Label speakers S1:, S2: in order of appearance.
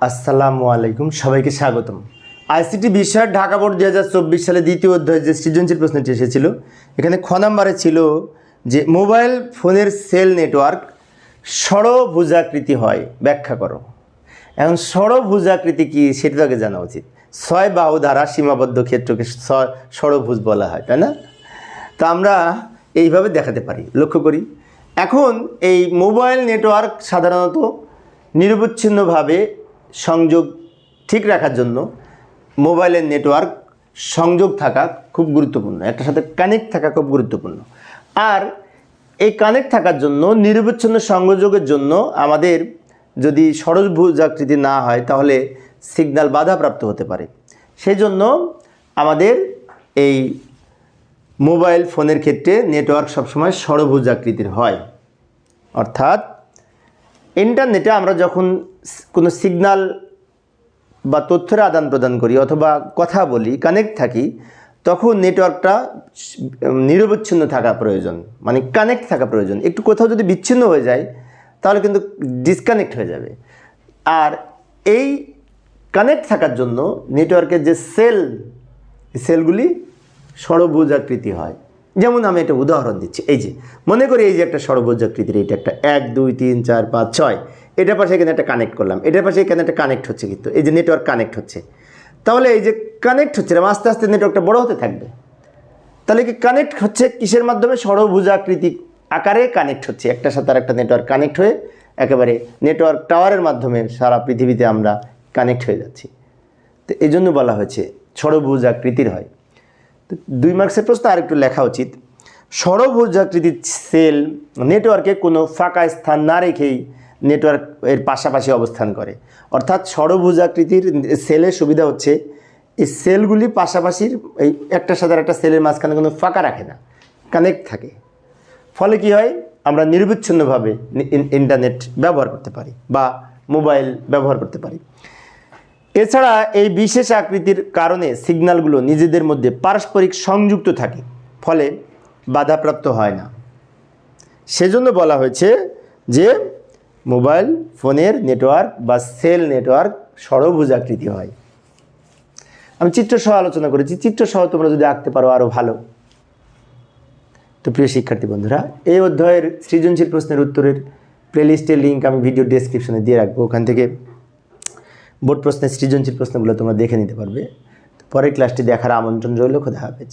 S1: আসসালামু আলাইকুম, সবাইকে স্বাগতম। আইসিটি বিষয় ঢাকা বোর্ড দু হাজার চব্বিশ সালে দ্বিতীয় অধ্যায় যে সৃজনশীল প্রশ্নটি এসেছিল, এখানে খ নাম্বারে ছিল যে মোবাইল ফোনের সেল নেটওয়ার্ক ষড়ভুজাকৃতি হয়, ব্যাখ্যা করো। এখন ষড়ভুজাকৃতি কি সেটা তো আগে জানা উচিত। ছয় বাহু দ্বারা সীমাবদ্ধ ক্ষেত্রকে ষড়ভুজ বলা হয়, তাই না? তো আমরা এইভাবে দেখাতে পারি, লক্ষ্য করি। এখন এই মোবাইল নেটওয়ার্ক সাধারণত নিরবচ্ছিন্নভাবে সংযোগ ঠিক রাখার জন্য মোবাইলের নেটওয়ার্ক সংযোগ থাকা খুব গুরুত্বপূর্ণ, একটার সাথে কানেক্ট থাকা খুব গুরুত্বপূর্ণ। আর এই কানেক্ট থাকার জন্য, নিরবচ্ছিন্ন সংযোগের জন্য আমাদের যদি সরজভুজ আকৃতি না হয়, তাহলে সিগন্যাল বাধাপ্রাপ্ত হতে পারে। সেই জন্য আমাদের এই মোবাইল ফোনের ক্ষেত্রে নেটওয়ার্ক সবসময় ষড়ভুজ আকৃতির হয়। অর্থাৎ ইন্টারনেটে আমরা যখন কোনো সিগন্যাল বা তথ্যের আদান প্রদান করি অথবা কথা বলি, কানেক্ট থাকি, তখন নেটওয়ার্কটা নিরবচ্ছিন্ন থাকা প্রয়োজন। মানে কানেক্ট থাকা প্রয়োজন। একটু কোথাও যদি বিচ্ছিন্ন হয়ে যায়, তাহলে কিন্তু ডিসকানেক্ট হয়ে যাবে। আর এই কানেক্ট থাকার জন্য নেটওয়ার্কের যে সেল সেলগুলি ষড়ভুজ আকৃতি হয়। যেমন আমি একটা উদাহরণ দিচ্ছি, এই যে, মনে করি এই যে একটা ষড়ভুজ আকৃতির এটা একটা এক, দুই, তিন, চার, পাঁচ, ছয়, এটার পাশে এখানে একটা কানেক্ট করলাম, এটার পাশে এখানে একটা কানেক্ট হচ্ছে কিন্তু, এই যে নেটওয়ার্ক কানেক্ট হচ্ছে। তাহলে এই যে কানেক্ট হচ্ছে আস্তে আস্তে নেটওয়ার্কটা বড় হতে থাকবে। তাহলে কি কানেক্ট হচ্ছে কিসের মাধ্যমে? ষড়ভুজ আকৃতি আকারে কানেক্ট হচ্ছে, একটা সাথে আর একটা নেটওয়ার্ক কানেক্ট হয়ে একেবারে নেটওয়ার্ক টাওয়ারের মাধ্যমে সারা পৃথিবীতে আমরা কানেক্ট হয়ে যাচ্ছি। তো এই জন্য বলা হয়েছে ষড়ভুজ আকৃতির হয়। দুই মার্কসের প্রশ্ন আরেকটু লেখা উচিত। ষড়ভুজ আকৃতির সেল নেটওয়ার্কে কোনো ফাঁকা স্থান না রেখেই নেটওয়ার্ক এর পাশাপাশি অবস্থান করে। অর্থাৎ ষড়ভুজ আকৃতির সেলের সুবিধা হচ্ছে, এই সেলগুলি পাশাপাশির এই একটার সাথে একটা সেলের মাঝখানে কোনো ফাঁকা রাখে না, কানেক্ট থাকে। ফলে কি হয়? আমরা নিরবিচ্ছিন্নভাবে ইন- ইন্টারনেট ব্যবহার করতে পারি বা মোবাইল ব্যবহার করতে পারি। এছাড়া এই বিশেষ আকৃতির কারণে সিগন্যালগুলো নিজেদের মধ্যে পারস্পরিক সংযুক্ত থাকে, ফলে বাধাপ্রাপ্ত হয় না। সেজন্য বলা হয়েছে যে মোবাইল ফোনের নেটওয়ার্ক বা সেল নেটওয়ার্ক ষড়ভুজ আকৃতি হয়। আমি চিত্রসহ আলোচনা করেছি। চিত্রসহ তোমরা যদি আঁকতে পারো আরও ভালো। তো প্রিয় শিক্ষার্থী বন্ধুরা, এই অধ্যায়ের সৃজনশীল প্রশ্নের উত্তরের প্লেলিস্টের লিঙ্ক আমি ভিডিও ডেসক্রিপশনে দিয়ে রাখব। ওখান থেকে বোর্ড প্রশ্নের সৃজনশীল প্রশ্নগুলো তোমরা দেখে নিতে পারবে। পরের ক্লাসটি দেখার আমন্ত্রণ রইল, খোদা হাফেজ।